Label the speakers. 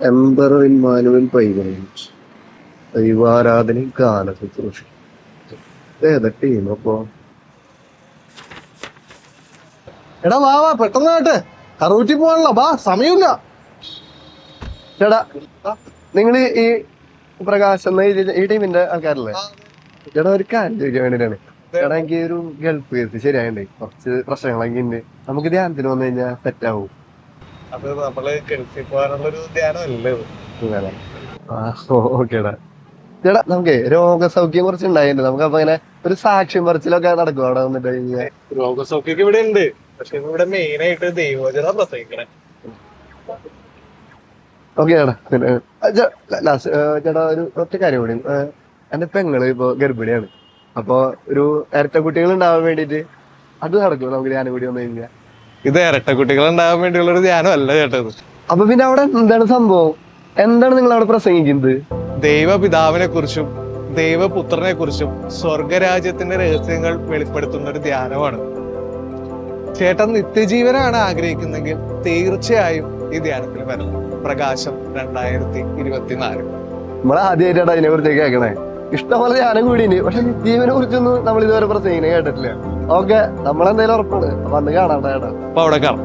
Speaker 1: Emperor Emmanuel പൈവറേജ് ദൈവാരാധനയും ഗാനശുശ്രൂഷ ഏതാ team അപ്പോ.
Speaker 2: എടാ വാ വാ പെട്ടെന്ന് കേട്ടെ കറൂറ്റി പോകാനുള്ള വാ സമയമില്ല.
Speaker 1: ചേടാ നിങ്ങൾ ഈ പ്രകാശ് എന്ന ഈ- ടീമിന്റെ ആൾക്കാരല്ലേ? ചേട്ടാ ഒരു കാര്യം ചോദിക്കാൻ വേണ്ടിട്ടാണ്. ചേട്ടാ എനിക്ക് ഒരു ഗൾഫ് കേസ് ശരിയായിണ്ടേ കുറച്ച് പ്രശ്നങ്ങളൊക്കെ ഉണ്ട്. നമുക്ക് ധ്യാനത്തിന് വന്നു കഴിഞ്ഞാൽ സെറ്റ് ആവും
Speaker 2: അത് നമ്മൾ ഗൾഫിൽ പോകാനുള്ള ഒരു ധ്യാനമല്ലേ.
Speaker 1: ഓക്കേടാ. ചേട്ടാ നമുക്ക് രോഗസൗഖ്യം കുറച്ച് ഉണ്ടായിട്ടുണ്ട് നമുക്ക് അപ്പൊ ഇങ്ങനെ ഒരു സാക്ഷ്യം പറച്ചിലൊക്കെ നടക്കും അവിടെ വന്നിട്ട് കഴിഞ്ഞാൽ
Speaker 2: രോഗസൗഖ്യൊക്കെ ഇവിടെ ഉണ്ട് പക്ഷെ ഇവിടെ മെയിൻ ആയിട്ട് ദൈവജന പ്രസംഗിക്കണേ
Speaker 1: ഓക്കെ ചേട്ടാ പിന്നെ ലാസ്റ്റ് ചേട്ടാ ഒരു ഒറ്റ കാര്യം കൂടി. എന്റെ പെങ്ങൾ ഇപ്പൊ ഗർഭിണിയാണ്. അപ്പൊ ഒരു ഇരട്ട കുട്ടികൾ ഉണ്ടാവാൻ വേണ്ടിട്ട് അത് നടക്കും നമുക്ക് ധ്യാനം കൂടി വന്നു കഴിഞ്ഞാൽ
Speaker 2: ഇത് ഇരട്ട കുട്ടികൾ ഉണ്ടാകാൻ വേണ്ടിയുള്ള ഒരു ധ്യാനമല്ല ചേട്ടത്.
Speaker 1: അപ്പൊ പിന്നെ അവിടെ എന്താണ് സംഭവം? എന്താണ് നിങ്ങൾ അവിടെ പ്രസംഗിക്കുന്നത്?
Speaker 2: ദൈവപിതാവിനെ കുറിച്ചും ദൈവപുത്രനെ കുറിച്ചും സ്വർഗരാജ്യത്തിന്റെ രഹസ്യങ്ങൾ വെളിപ്പെടുത്തുന്ന ഒരു ധ്യാനമാണ്. ചേട്ടൻ നിത്യജീവനാണ് ആഗ്രഹിക്കുന്നെങ്കിൽ തീർച്ചയായും ഈ ധ്യാനത്തിൽ വരണം. പ്രകാശം രണ്ടായിരത്തി ഇരുപത്തിനാല്.
Speaker 1: നമ്മൾ ആദ്യമായിട്ടാണ് അതിനെ കുറിച്ച് കേൾക്കണേ. ഇഷ്ടംപോലെ ധ്യാനം കൂടി പക്ഷെ നിത്യജീവനെ കുറിച്ചൊന്നും നമ്മൾ ഇതുവരെ പ്രസംഗിക്കുന്നത് കേട്ടിട്ടില്ല. ഓക്കെ നമ്മളെന്തേലും ഉറപ്പാണ്. അപ്പൊ അന്ന് കാണാം
Speaker 2: അപ്പൊ അവിടെ കാണാം.